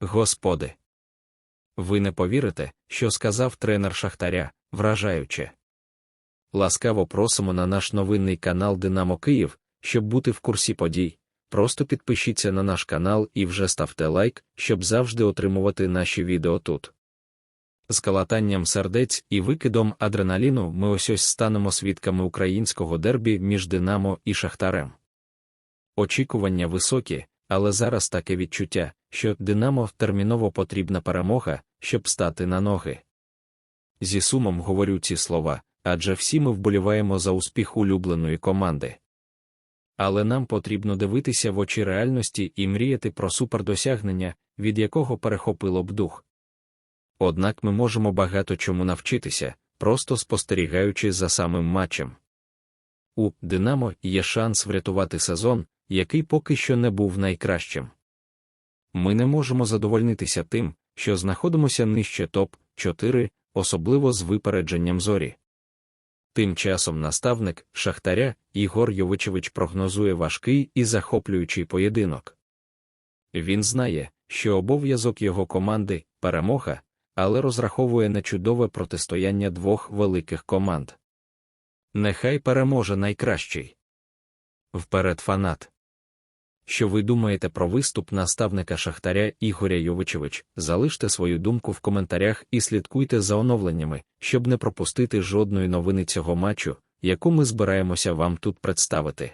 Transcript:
Господи. Ви не повірите, що сказав тренер Шахтаря, вражаюче. Ласкаво просимо на наш новинний канал Динамо Київ, щоб бути в курсі подій. Просто підпишіться на наш канал і вже ставте лайк, щоб завжди отримувати наші відео тут. З калатанням сердець і викидом адреналіну ми ось ось станемо свідками українського дербі між Динамо і Шахтарем. Очікування високі, але зараз таке відчуття, що Динамо терміново потрібна перемога, щоб стати на ноги. Зі сумом говорю ці слова, адже всі ми вболіваємо за успіх улюбленої команди. Але нам потрібно дивитися в очі реальності і мріяти про супердосягнення, від якого перехопило б дух. Однак ми можемо багато чому навчитися, просто спостерігаючи за самим матчем. У Динамо є шанс врятувати сезон, який поки що не був найкращим. Ми не можемо задовольнитися тим, що знаходимося нижче топ-4, особливо з випередженням зорі. Тим часом наставник Шахтаря Ігор Йовичевич прогнозує важкий і захоплюючий поєдинок. Він знає, що обов'язок його команди перемога, але розраховує на чудове протистояння двох великих команд. Нехай переможе найкращий. Вперед фанат. Що ви думаєте про виступ наставника Шахтаря Ігоря Йовичевич? Залиште свою думку в коментарях і слідкуйте за оновленнями, щоб не пропустити жодної новини цього матчу, яку ми збираємося вам тут представити.